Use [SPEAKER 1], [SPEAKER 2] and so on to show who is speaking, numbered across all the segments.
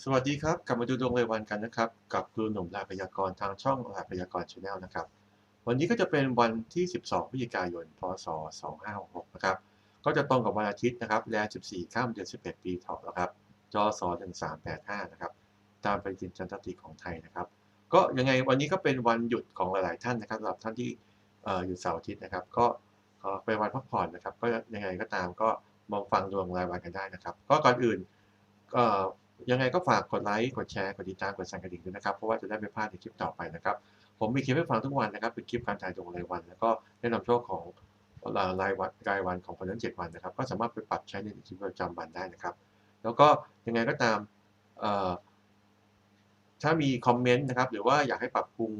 [SPEAKER 1] สวัสดีครับ กลับมาดูดวงรายวันกันนะครับ กับครูหนุ่มรายพยากรณ์ทางช่องรายพยากรณ์ชาแนลนะครับ วันนี้ก็จะเป็นวันที่ 12 พฤศจิกายน พศ 2566 นะครับ ก็จะตรงกับวันอาทิตย์นะครับแรม14 ข้ามเดือน 11 ปีเถาะนะครับจอส1385 นะครับ ตามปฏิทินจันทรคติของไทยนะครับ ก็ยังไงวันนี้ก็เป็นวันหยุดของหลาย ๆ ท่านนะครับสำหรับท่านที่เอ่อหยุดเสาร์อาทิตย์นะครับ ก็เป็นวันพักผ่อนนะครับ ก็ยังไงก็ตามก็มองฟังดวงรายวันกันได้นะครับ ก็ก่อนอื่น ยังไงก็ฝากกดไลค์ กดแชร์ กดติดตาม กดสั่นกระดิ่งด้วยนะครับ เพราะว่าจะได้ไม่พลาดในคลิปต่อไปนะครับ ผมมีคลิปให้ฟังทุกวันนะครับ เป็นคลิปการถ่ายดวงรายวัน แล้วก็แนะนำโชคของรายวันรายวันของคนทั้ง7วันนะครับ ก็สามารถไปปรับใช้ในชีวิตประจำวันได้นะครับ แล้วก็ยังไงก็ตามถ้ามีคอมเมนต์นะครับ หรือว่าอยากให้ปรับปรุง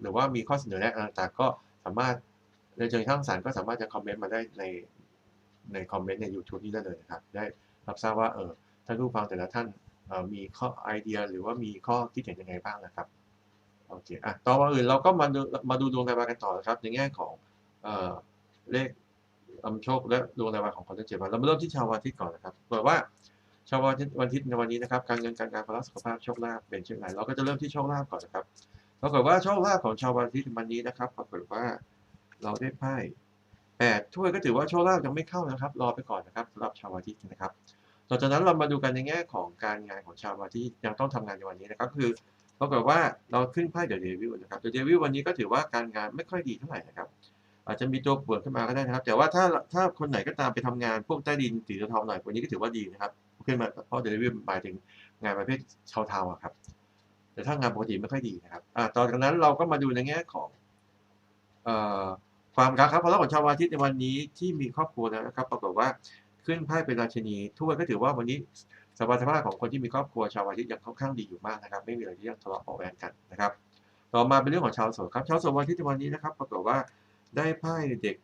[SPEAKER 1] หรือว่ามีข้อเสนอแนะอะไรต่างๆ ก็สามารถในเชิงสร้างสรรค์ก็สามารถจะคอมเมนต์มาได้ในในคอมเมนต์ใน YouTube นี้ได้เลยนะครับ ได้รับทราบว่าเออ ท่านผู้ฟังแต่ละท่านมีข้อไอเดียหรือว่ามีข้อคิดเห็นยังไงบ้างนะครับโอเคอะต่อมาอื่นเราก็มาดูมาดูดวงรายวันกันต่อนะครับ ในแง่ของเอ่อเลขอำโชคและดวงรายวันของคนทั้งเจ็ดวันเรามาเริ่มที่ชาววันอาทิตย์ก่อนนะครับบอกว่าชาววันอาทิตย์วันอาทิตย์ในวันนี้นะครับการเงินการงานความรักสุขภาพโชคลาภเป็นเช่นไรเราก็จะเริ่มที่โชคลาภก่อนนะครับปรากฏว่าโชคลาภของชาววันอาทิตย์วันนี้นะครับปรากฏว่าเราได้ไพ่แปดถ้วยก็ถือว่าโชคลาภยังไม่เข้านะครับ รอไปก่อนนะครับสำหรับชาววันอาทิตย์นะครับ ต่อจากนั้นเรามาดูกันในแง่ของการงานของชาววันอาทิตย์ยังต้องทำงานในวันนี้นะครับคือปรากฏว่าเราขึ้นไพ่เดอะเดวิลนะครับเดอะเดวิลวันนี้ก็ถือว่าการงานไม่ค่อยดีเท่าไหร่นะครับอาจจะมีตัวป่วนขึ้นมาก็ได้นะครับ แต่ว่าถ้าถ้าคนไหนก็ตามไปทำงานพวกใต้ดินสีเทาๆหน่อยวันนี้ก็ถือว่าดีนะครับขึ้นมาเพราะเดอะเดวิลหมายถึงงานประเภทเทาๆอะครับ แต่ถ้างานปกติไม่ค่อยดีนะครับอ่าต่อจากนั้นเราก็มาดูในแง่ของเอ่อความรักครับเพราะเราของชาววันอาทิตย์ในวันนี้ที่มีครอบครัวแล้วนะครับ ปรากฏว่า ขึ้นไพ่เป็นราชินีถ้วยก็ถือว่าวันนี้สภาพสภาพของคนที่มีครอบครัวชาววันอาทิตย์ยังค่อนข้างดีอยู่มากนะครับ ไม่มีอะไรที่ต้องทะเลาะเบาะแว้งกันนะครับ ต่อมาเป็นเรื่องของชาวโสดครับ ชาวโสดวันอาทิตย์วันนี้นะครับ ปรากฏว่าได้ไพ่เด็ก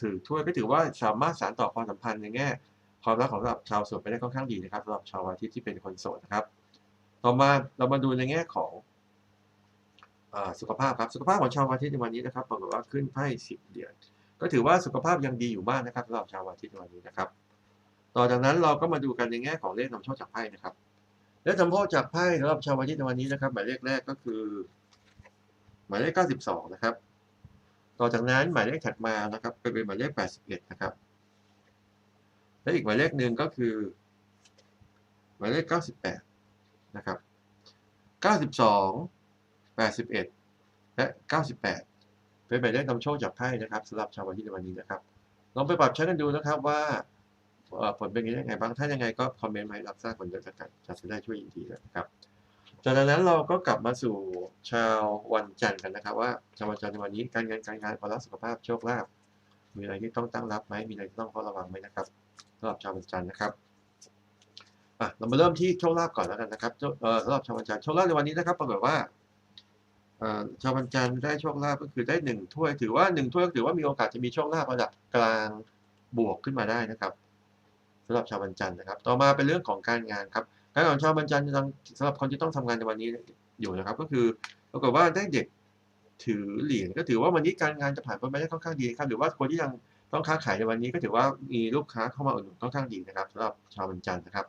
[SPEAKER 1] ถือถ้วยก็ถือว่าสามารถสานต่อความสัมพันธ์ในแง่ความรักของสำหรับชาวโสดไปได้ค่อนข้างดีนะครับสำหรับชาววันอาทิตย์ที่เป็นคนโสดนะครับ ต่อมาเรามาดูในแง่ของอสุขภาพครับสุขภาพของชาววันอาทิตย์ในวันนี้นะครับปรากฏว่าขึ้นไพ่สิบเหรียญก็ถือว่าสุขภาพยังดีอยู่มากนะครับสำหรับชาววันอาทิตย์ในวันนี้นะครับ ต่อจากนั้นเราก็มาดูกันในแง่ของเลขนำโชคจากไพ่นะครับ เลขนำโชคจากไพ่สำหรับชาววันอาทิตย์ในวันนี้นะครับ หมายเลขแรกก็คือ หมายเลข 92 นะครับ ต่อจากนั้นหมายเลขถัดมานะครับเป็นหมายเลข 81 นะครับ และอีกหมายเลขหนึ่งก็คือ หมายเลข 98 นะครับ 92 81 และ 98 เป็นหมายเลขนำโชคจากไพ่นะครับสำหรับชาววันที่ในวันนี้นะครับ ลองไปปรับใช้กันดูนะครับว่า ผลเป็นยังไงบ้างถ้ายังไงก็คอมเมนต์มาให้รับทราบผลด้วกันจะได้ช่วยยินดีนะครับจากนั้นเราก็กลับมาสู่ชาววันจันทร์กันนะครับ ว่าชาววันจันทร์ในวันนี้การเงินการงานความรักสุขภาพโชคลาภมีอะไรที่ต้องตั้งรับไหมมีอะไรที่ต้องเฝ้าระวังไหมนะครับสำหรับชาววันจันทร์นะครับอะเรามาเริ่มที่โชคลาภก่อนแล้วกันนะครับโชคเอ่อสำหรับชาววันจันทร์โชคลาภในวันนี้นะครับปรากฏว่าชาววันจันทร์ได้โชคลาภก็คือได้หนึ่งถ้วยถือว่าหนึ่งถ้วยก็ถือว่ามีโอกาสจะมีโชคลาภระดับกลางบวกขึ้นมาได้นะครับ สำหรับชาววันจันทร์นะครับ ต่อมาเป็นเรื่องของการงานครับการของชาวบรรจันทร์สำหรับคนที่ต้องทำงานในวันนี้อยู่นะครับ ก็คือปรากฏว่าได้เด็กถือเหรียญก็ถือว่าวันนี้การงานจะผ่านไปได้ค่อนข้างดีครับ หรือว่าคนที่ยังต้องค้าขายในวันนี้ก็ถือว่ามีลูกค้าเข้ามาอุดหนุนค่อนข้างดีนะครับสำหรับชาวบรรจันทร์นะครับ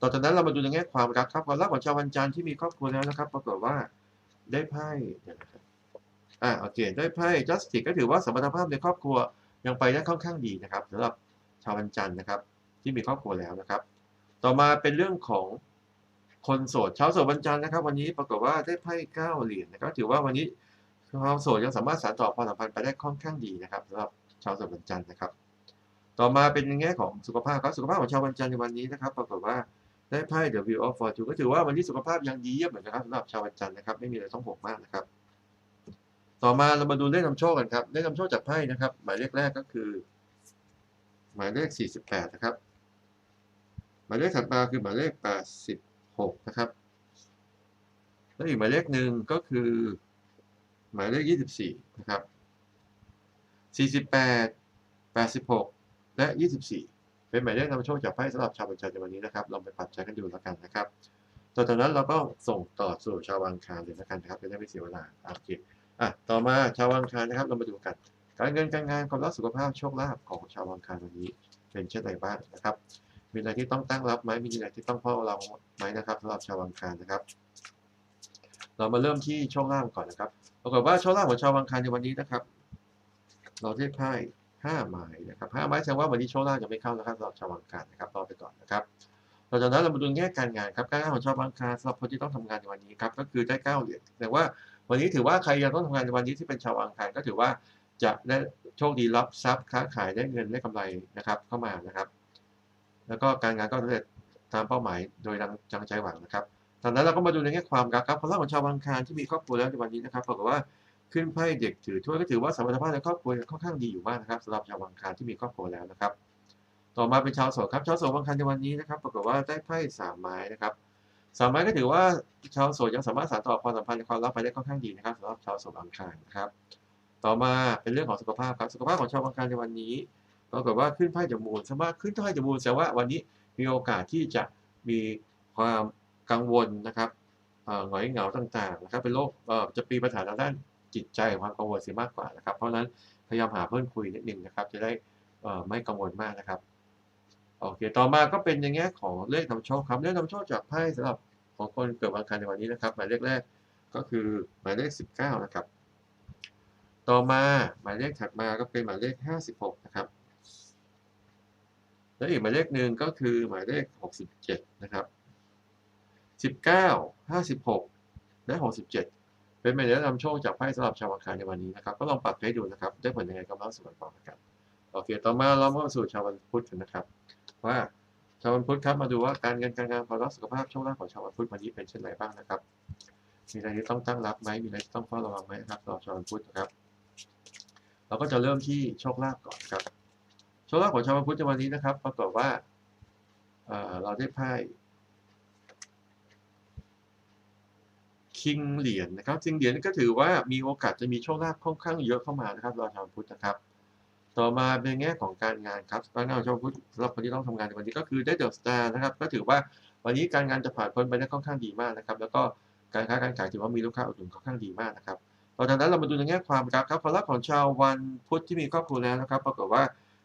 [SPEAKER 1] ต่อจากนั้นเรามาดูในแง่ความรักครับความรักของชาวบรรจันทร์ที่มีครอบครัวแล้วนะครับ ปรากฏว่าได้ไพ่เอ่าโอเคได้ไพ่ justice ก็ถือว่าสมรรถภาพในครอบครัวยังไปได้ค่อนข้างดีนะครับสำหรับชาวบรรจันทร์นะครับ ที่มีครอบครัวแล้วนะครับ ต่อมาเป็นเรื่องของคนโสดชาวโสดวันจันทร์นะครับ วันนี้ปรากฏว่าได้ไพ่เก้าเหรียญนะครับ ถือว่าวันนี้ชาวโสดยังสามารถสานต่อความสัมพันธ์ไปได้ค่อนข้างดีนะครับสำหรับชาวโสดวันจันทร์นะครับ ต่อมาเป็นในแง่ของสุขภาพครับสุขภาพของชาววันจันทร์ในวันนี้นะครับ ปรากฏว่าได้ไพ่ The Wheel of Fortune ก็ถือว่าวันนี้สุขภาพยังดีเยี่ยมเหมือนกันครับสำหรับชาววันจันทร์นะครับไม่มีอะไรต้องห่วงมากนะครับ ต่อมาเรามาดูเลขนำโชคกันครับเลขนำโชคจากไพ่นะครับ หมายเลขแรกก็คือ หมายเลข 48 นะครับ หมายเลขถัดมาคือหมายเลข 86 นะครับ แล้วอีกหมายเลขหนึ่งก็คือ หมายเลข 24 นะครับ 48 86 และ 24 เป็นหมายเลขนำโชคจากไพ่สำหรับชาวบัญชีในวันนี้นะครับ ลองไปปรับใช้กันดูแล้วกันนะครับต่อจากนั้นเราก็ส่งต่อสู่ชาววังคารเลยแล้วกันนะครับจะได้ไม่เสียเวลาอะโอเคอะต่อมาชาววังคารนะครับ เรามาดูกัน การเงินการงานความรักสุขภาพโชคลาภของชาววังคารวันนี้ เป็นเช่นไรบ้างนะครับ มีอะไรที่ต้องตั้งรับไหมมีอะไรที่ต้องเฝ้าระวังไหมนะครับสำหรับชาวอังคารนะครับ เรามาเริ่มที่โชคลาภก่อนนะครับปรากฏว่าโชคลาภของชาวอังคารในวันนี้นะครับ เราได้ไพ่ห้าไม้นะครับห้าไม้แสดงว่าวันนี้โชคลาภจะไม่เข้านะครับสำหรับชาวอังคารนะครับรอไปก่อนนะครับหลังจากนั้นเรามาดูแง่การงานครับการงานของชาวอังคารสำหรับคนที่ต้องทำงานในวันนี้ครับก็คือได้เก้าเหรียญแต่ว่าวันนี้ถือว่าใครยังต้องทำงานในวันนี้ที่เป็นชาวอังคารก็ถือว่าจะได้โชคดีรับทรัพย์ค้าขายได้เงินได้กำไรนะครับเข้ามานะครับ แล้วก็การงานก็สำเร็จตามเป้าหมายโดยดังจังใจหวังนะครับจากนั้นเราก็มาดูในแง่ความรักครับพลังของชาวอังคารที่มีครอบครัวแล้วในวันนี้นะครับปรากฏว่าขึ้นไพ่เด็กถือถ้วยก็ถือว่าสมรรถภาพในครอบครัวค่อนข้างดีอยู่มากนะครับสำหรับชาวอังคารที่มีครอบครัวแล้วนะครับ ต่อมาเป็นชาวโสดครับชาวโสดอังคารในวันนี้นะครับปรากฏว่าได้ไพ่สามไม้นะครับสามไม้ก็ถือว่าชาวโสดยังสามารถสานต่อความสัมพันธ์ในความรักไปได้ค่อนข้างดีนะครับสำหรับชาวโสดอังคารนะครับ ต่อมาเป็นเรื่องของสุขภาพครับสุขภาพของชาวอังคารในวันนี้ ปรากฏว่าขึ้นไพ่จมูกสามารถขึ้นไพ่จมูกแสดงว่าวันนี้มีโอกาสที่จะมีความกังวลนะครับหงอยเหงาต่างๆนะครับ เป็นโรคจะมีปัญหาทางด้านจิตใจความกังวลเสียมากกว่านะครับ เพราะฉะนั้นพยายามหาเพื่อนคุยนิดนึงนะครับ จะได้ไม่กังวลมากนะครับโอเค ต่อมาก็เป็นในแง่ของเลขนำโชคครับเลขนำโชคจากไพ่สำหรับของคนเกิดวันอังคารในวันนี้นะครับ หมายเลขแรกก็คือหมายเลข 19 นะครับ ต่อมาหมายเลขถัดมาก็เป็นหมายเลข 56 นะครับ แล้วอีกหมายเลขหนึ่งก็คือหมายเลข 67 นะครับ 19 56 และ 67 เป็นหมายเลขนำโชคจากไพ่สำหรับชาวอังคารในวันนี้นะครับ ก็ลองปรับใช้ดูนะครับ ได้ผลยังไงก็เล่าสู่กันฟังนะครับโอเค ต่อมาเรามาสู่ชาววันพุธกันนะครับ ว่าชาววันพุธครับมาดูว่าการเงินการงานความรักสุขภาพโชคลาภของชาววันพุธวันนี้เป็นเช่นไรบ้างนะครับ มีอะไรที่ต้องตั้งรับไหมมีอะไรที่ต้องเฝ้าระวังไหมนะครับสำหรับชาววันพุธนะครับ เราก็จะเริ่มที่โชคลาภก่อนครับ โชคลาภของชาวพุทธในวันนี้นะครับปรากฏว่าเเราได้ไพ่คิงเหรียญนะครับคิงเหรียญก็ถือว่ามีโอกาสจะมีโชคลาภค่อนข้างเยอะเข้ามานะครับเราชาวพุทธนะครับ ต่อมาเป็นแง่ของการงานครับการงานของชาวพุทธสำหรับคนที่ต้องทำงานในวันนี้ก็คือได้เดอะสตาร์นะครับ ก็ถือว่าวันนี้การงานจะผ่านพ้นไปได้ค่อนข้างดีมากนะครับ แล้วก็การค้าการขายถือว่ามีลูกค้าอุดหนุนค่อนข้างดีมากนะครับต่อจากนั้นเรามาดูในแง่ความรักครับความรักของชาววันพุธที่มีครอบครัวแล้วนะครับปรากฏว่า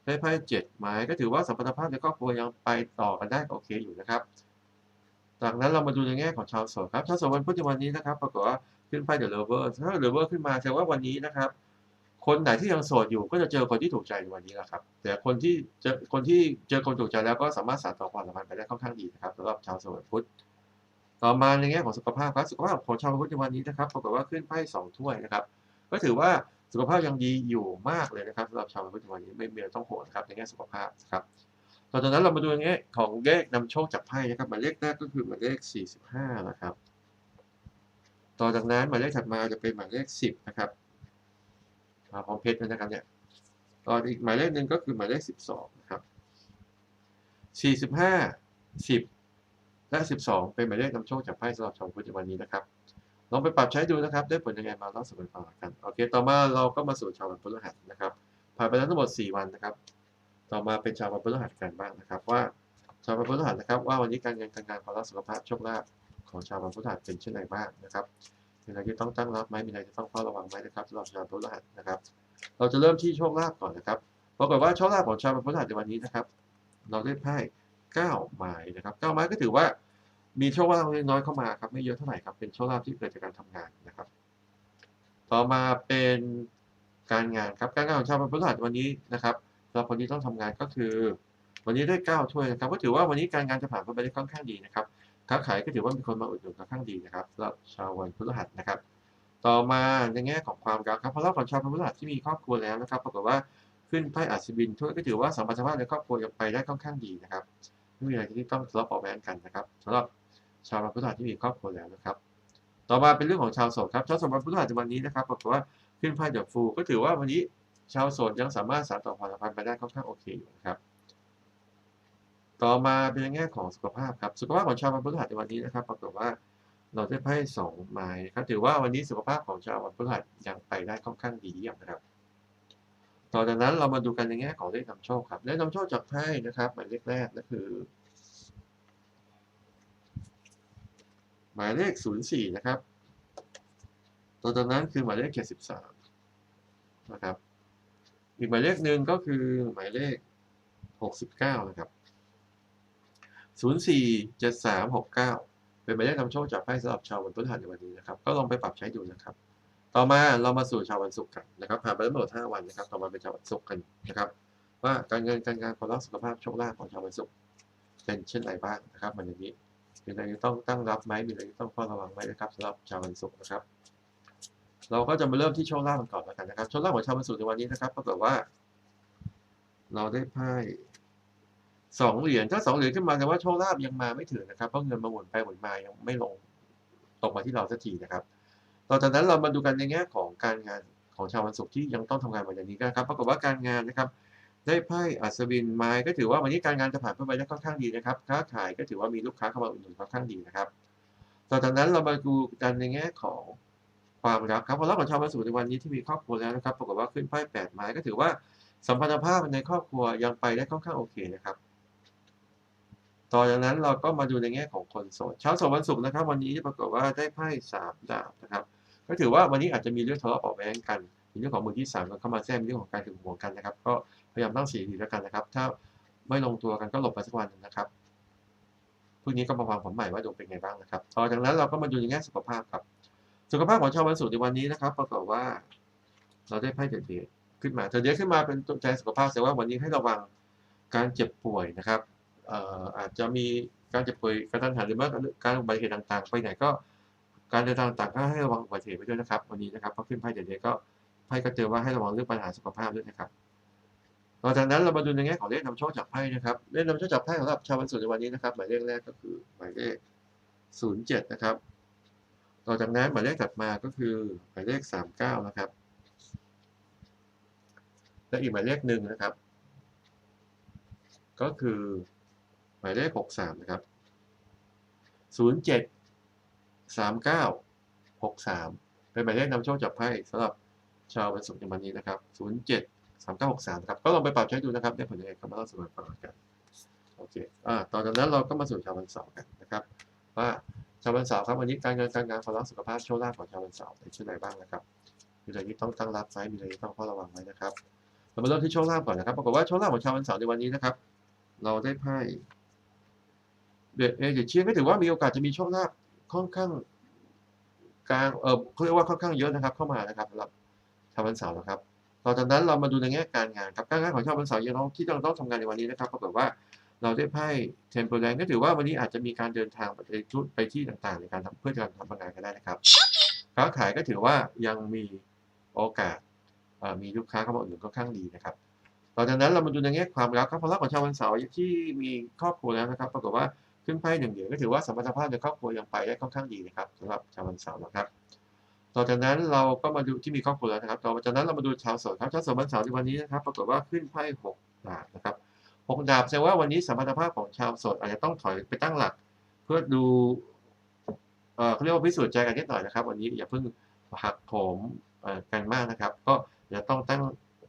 [SPEAKER 1] ได้ไพ่เจ็ดไม้ก็ถือว่าสัมพันธภาพในครอบครัวยังไปต่อกันได้โอเคอยู่นะครับ จากนั้นเรามาดูในแง่ของชาวโสดครับชาวโสดวันพุธในวันนี้นะครับปรากฏว่าขึ้นไพ่เดอะเลเวอร์ถ้าเดอะเลเวอร์ขึ้นมาแสดงว่าวันนี้นะครับ คนไหนที่ยังโสดอยู่ก็จะเจอคนที่ถูกใจในวันนี้แหละครับ แต่คนที่เจอคนที่เจอคนถูกใจแล้วก็สามารถสานต่อความสัมพันธ์ไปได้ค่อนข้างดีนะครับสำหรับชาวโสดวันพุธต่อมาในแง่ของสุขภาพครับสุขภาพของชาวพุธในวันนี้นะครับปรากฏว่าขึ้นไพ่สองถ้วยนะครับ ก็ถือว่า สุขภาพยังดีอยู่มากเลยนะครับสำหรับชาวพุธวันนี้ไม่มีต้องห่วงนะครับในแง่สุขภาพนะครับต่อจากนั้นเรามาดูในแง่ของเลขนำโชคจากไพ่นะครับหมายเลขแรกก็คือหมายเลข 45นะครับ ต่อจากนั้นหมายเลขถัดมาจะเป็นหมายเลข 10นะครับมาพร้อมเพชรนะครับเนี่ยต่ออีกหมายเลขหนึ่งก็คือหมายเลข 12นะครับ45 10 และ 12 เป็นหมายเลขนำโชคจากไพ่สำหรับชาวพุธวันนี้นะครับ ลองไปปรับใช้ดูนะครับ ได้ผลยังไงมาเล่าสู่กันฟังกันโอเค ต่อมาเราก็มาสู่ชาววันพฤหัสนะครับผ่านไปแล้วทั้งหมด 4 วันนะครับ ต่อมาเป็นชาววันพฤหัสกันบ้างนะครับว่าชาววันพฤหัสนะครับว่าวันนี้การเงินการงานความรักสุขภาพโชคลาภของชาววันพฤหัสเป็นเช่นไรบ้างนะครับมีอะไรที่ต้องตั้งรับไหมมีอะไรที่ต้องเฝ้าระวังไหมนะครับสำหรับชาวพฤหัสนะครับ เราจะเริ่มที่โชคลาภก่อนนะครับปรากฏว่าโชคลาภของชาววันพฤหัสในวันนี้นะครับ เราได้ไพ่เก้าไม้นะครับเก้าไม้ก็ถือว่า มีโชคลาภเล็กน้อยเข้ามาครับไม่เยอะเท่าไหร่ครับเป็นโชคลาภที่เกิดจากการทำงานนะครับ ต่อมาเป็นการงานครับการงานของชาวพฤหัสวันนี้นะครับสำหรับคนที่ต้องทำงานก็คือ วันนี้ได้เก้าถ้วยนะครับก็ถือว่าวันนี้การงานจะผ่านไปได้ค่อนข้างดีนะครับค้าขายก็ถือว่ามีคนมาอุดหนุนค่อนข้างดีนะครับสำหรับชาววันพฤหัสนะครับ ต่อมาในแง่ของความรักครับเพราะเราของชาวพฤหัสที่มีครอบครัวแล้วนะครับปรากฏว่าขึ้นไพ่อัศวินถ้วยก็ถือว่าสัมพันธภาพในครอบครัวยังไปได้ค่อนข้างดีนะครับไม่มีอะไรที่ต้องทะเลาะเบาแว้งกันนะครับสำหรับ ชาววันพฤหัสที่มีครอบครัวแล้วนะครับ ต่อมาเป็นเรื่องของชาวโสดครับชาวโสดวันพฤหัสในวันนี้นะครับปรากฏว่าขึ้นไพ่ดอะฟู ก็ถือว่าวันนี้ชาวโสดยังสามารถสานต่อความสัมพันธ์ไปได้ค่อนข้างโอเคอยู่นะครับ ต่อมาเป็นในแง่ของสุขภาพครับสุขภาพของชาววันพฤหัสในวันนี้นะครับ ปรากฏว่าเราได้ไพ่สองไม้ครับถือว่าวันนี้สุขภาพของชาววันพฤหัสยังไปได้ค่อนข้างดีเยี่ยมนะครับต่อจากนั้นเรามาดูกันในแง่ของเลขนำโชคครับเลขนำโชคจากไพ่นะครับหมายเลขแรกก็คือ มายเลข 04 นะครับต่อจากนั้นคือหมายเลข 73 นะครับ อีกหมายเลขหนึ่งก็คือหมายเลข 69 นะครับศูนย์สี่เจ็ดสามหกเก้าเป็นหมายเลขนำโชคจากไพ่สำหรับชาววันพฤหัสในวันนี้นะครับ ก็ลองไปปรับใช้ดูนะครับ ต่อมาเรามาสู่ชาววันศุกร์กันนะครับผ่านไปทั้งหมดห้าวันนะครับ ต่อมาเป็นชาววันศุกร์กันนะครับ ว่าการเงินการงานความรักสุขภาพโชคลาภของชาววันศุกร์เป็นเช่นไรบ้างนะครับมันอย่างนี้ มีอะไรที่ต้องตั้งรับไหมมีอะไรที่ต้องเฝ้าระวังไหมนะครับสำหรับชาววันศุกร์นะครับ เราก็จะมาเริ่มที่โชคลาภกันก่อนแล้วกันนะครับโชคลาภของชาววันศุกร์ในวันนี้นะครับปรากฏว่า เราได้ไพ่สองเหรียญถ้าสองเหรียญขึ้นมาแสดงว่าโชคลาภยังมาไม่ถึงนะครับเพราะเงินมาหมุนไปหมุนมายังไม่ลงตกมาที่เราสักทีนะครับต่อจากนั้นเรามาดูกันในแง่ของการงานของชาววันศุกร์ที่ยังต้องทำงานวันนี้กันครับปรากฏว่าการงานนะครับ ได้ไพ่อัศวินไม้ก็ถือว่าวันนี้การงานจะผ่านไปได้ค่อนข้างดีนะครับค้าขายก็ถือว่ามีลูกค้าเข้ามาอุดหนุนค่อนข้างดีนะครับต่อจากนั้นเรามาดูกันในแง่ของความรักครับความรักของชาววันศุกร์ในวันนี้ที่มีครอบครัวแล้วนะครับปรากฏว่าขึ้นไพ่แปดไม้ก็ถือว่าสัมพันธภาพในครอบครัวยังไปได้ค่อนข้างโอเคนะครับ ต่อจากนั้นเราก็มาดูในแง่ของคนโสดเช้าสวันศุกร์นะครับ วันนี้ปรากฏว่าได้ไพ่สามดาบนะครับ ก็ถือว่าวันนี้อาจจะมีเรื่องทะเลาะเบาะแว้งกันมีเรื่องของมือที่สามเข้ามาแทรกมีเรื่องของการถึงห่วงกันนะครับ ก็ ยายามตั้งสีดีแล้วกันนะครับ ถ้าไม่ลงตัวกันก็หลบไปสักวันนึงนะครับพรุ่งนี้ก็มาวางผลใหม่ว่าดวงเป็นไงบ้างนะครับต่อจากนั้นเราก็มาดูในแง่สุขภาพครับ สุขภาพของชาววันศุกร์ในวันนี้นะครับ ปรากฏว่า เราได้ไพ่เดือดๆขึ้นมาเดือดขึ้นมาเป็นตัวแทนสุขภาพแสดงว่าวันนี้ให้ระวังการเจ็บป่วยนะครับอาจจะมีการเจ็บป่วยกระทันหันหรือว่าการอุบัติเหตุต่างๆ ไปไหนก็การเดินทางต่างๆก็ให้ระวังอุบัติเหตุไปด้วยนะครับ วันนี้นะครับพอขึ้นไพ่เดือดก็ไพ่ก็เตือว่าให้ระวังเรื่องปัญหาสุขภาพด้วยนะครับ หลังจากนั้นเรามาดูในแง่ของเลขนำโชคจากไพ่นะครับเลขนำโชคจากไพ่สำหรับชาววันศุกร์ในวันนี้นะครับหมายเลขแรกก็คือหมายเลขศูนย์เจ็ดนะครับ ต่อจากนั้นหมายเลขถัดมาก็คือหมายเลขสามเก้านะครับ และอีกหมายเลขหนึ่งนะครับ ก็คือหมายเลขหกสามนะครับศูนย์เจ็ดสามเก้าหกสามเป็นหมายเลขนำโชคจากไพ่สำหรับชาววันศุกร์ในวันนี้นะครับ ศูนย์เจ็ดสามเก้าหกสามครับก็ลองไปปรับใช้ดูนะครับได้ผลยังไงก็มาเล่าสู่กันฟังกันโอเคอ่าต่อจากนั้นเราก็มาสู่ชาววันเสาร์กันนะครับว่าชาววันเสาร์ครับวันนี้การเงินการงานความรักสุขภาพโชคลาภของชาววันเสาร์เป็นเช่นไรบ้างนะครับมีอะไรที่ต้องตั้งรับไว้มีอะไรที่ต้องเฝ้าระวังไว้นะครับเรามาเริ่มที่โชคลาภก่อนนะครับปรากฏว่าโชคลาภของชาววันเสาร์ในวันนี้นะครับ เราได้ไพ่เดเอเดเชียนก็ถือว่ามีโอกาสจะมีโชคลาภค่อนข้างกลางเออเขาเรียกว่าค่อนข้างเยอะนะครับ เข้ามานะครับสำหรับชาววันเสาร์นะครับ ต่อจากนั้นเรามาดูในแง่การงานครับการงานของชาววันเสาร์ยังต้องที่ต้องต้องทำงานในวันนี้นะครับปรากฏว่าเราได้ไพ่เทมเพลแลนก็ถือว่าวันนี้อาจจะมีการเดินทางไปทุไปที่ต่างๆ ในการทำเพื่อการทำงานกันได้นะครับค้าขายก็ถือว่ายังมีโอกาสมีลูกค้าเข้ามาอุดหนุนค่อนข้างดีนะครับต่อจากนั้นเรามาดูในแง่ความรักครับความรักของชาววันเสาร์ที่มีครอบครัวแล้วนะครับปรากฏว่าขึ้นไพ่หนึ่งเหรียญก็ถือว่าสมพันธภาพในครอบครัวยังไปได้ค่อนข้างดีนะครับสำหรับชาววันเสาร์นะครับ ต่อจากนั้นเราก็มาดูที่มีครอบครัวแล้วนะครับ ต่อจากนั้นเรามาดูชาวโสดครับชาวโสดวันเสาร์ในวันนี้นะครับ ปรากฏว่าขึ้นไพ่หกดาบนะครับหกดาบแสดงว่าวันนี้สมพันธภาพของชาวโสดอาจจะต้องถอยไปตั้งหลัก เพื่อดูเขาเรียกว่าพิสูจน์ใจกันนิดหน่อยนะครับ วันนี้อย่าเพิ่งหักโหมกันมากนะครับ ก็อย่าต้องตั้ง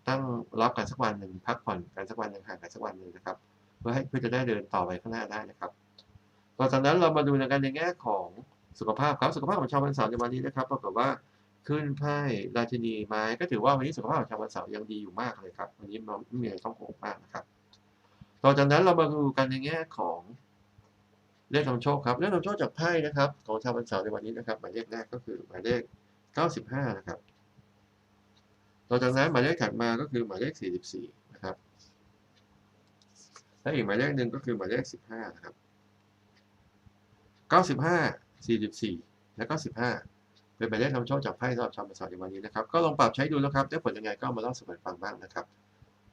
[SPEAKER 1] ตั้งรับกันสักวันหนึ่งพักผ่อนกันสักวันหนึ่งห่างกันสักวันหนึ่งนะครับ เพื่อให้เพื่อจะได้เดินต่อไปข้างหน้าได้นะครับต่อจากนั้นเรามาดูในกันในแง่ของ สุขภาพครับสุขภาพของชาววันเสาร์ในวันนี้นะครับปรากฏว่าขึ้นไพ่ราชินีไม้ก็ถือว่าวันนี้สุขภาพของชาววันเสาร์ยังดีอยู่มากเลยครับ วันนี้มันไม่มีอะไรต้องห่วงมากนะครับต่อจากนั้นเรามาดูกันในแง่ของเลขนำโชคครับเลขนำโชคจากไพ่นะครับ ของชาววันเสาร์ในวันนี้นะครับหมายเลขแรกก็คือหมายเลข 95 นะครับ ต่อจากนั้นหมายเลขถัดมาก็คือหมายเลข 44 นะครับและอีกหมายเลขหนึ่งก็คือหมายเลข 15 นะครับ 95 44 และก็ 15 เป็นหมายเลขนำโชคจากไพ่สำหรับชาววันเสาร์ในวันนี้นะครับ ก็ลองปรับใช้ดูนะครับได้ผลยังไงก็มาเล่าสู่กันฟังบ้างนะครับ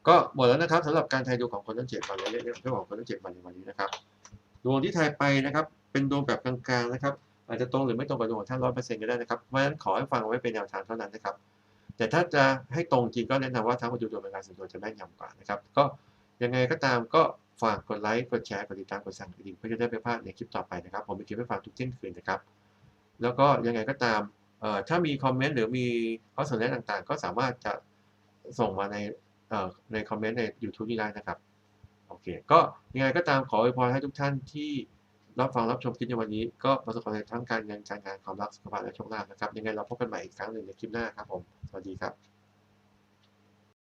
[SPEAKER 1] ก็หมดแล้วนะครับสำหรับการทายดวงของคนทั้งเจ็ดวันและเลขเรื่องของคนทั้งเจ็ดวันในวันนี้นะครับ ดวงที่ทายไปนะครับ เป็นดวงแบบกลางๆนะครับอาจจะตรงหรือไม่ตรงกับดวงของท่านร้อยเปอร์เซ็นต์ก็ได้นะครับ เพราะฉะนั้นขอให้ฟังไว้เป็นแนวทางเท่านั้นนะครับ แต่ถ้าจะให้ตรงจริงก็แนะนำว่าทางมาดูดวงเป็นการส่วนตัวจะแม่นยำกว่านะครับ ก็ยังไงก็ตามก็ ฝากกดไลค์กดแชร์กดติดตามกดสั่นกระดิ่งเพื่อจะได้ไม่พลาดในคลิปต่อไปนะครับ ผมมีคลิปให้ฟังทุกเที่ยงคืนนะครับ แล้วก็ยังไงก็ตามเอ่อถ้ามีคอมเมนต์หรือมีข้อเสนอต่างๆ ก็สามารถจะส่งมาในเอ่อในคอมเมนต์ใน YouTube นี้ได้นะครับโอเคก็ยังไงก็ตามขออวยพรให้ทุกท่านที่รับฟังรับชมคลิปในวันนี้ ก็ประสบความสำเร็จทั้งการเงินการงานความรักสุขภาพและโชคลาภนะครับยังไงเราพบกันใหม่อีกครั้งหนึ่งในคลิปหน้าครับผมสวัสดีครับ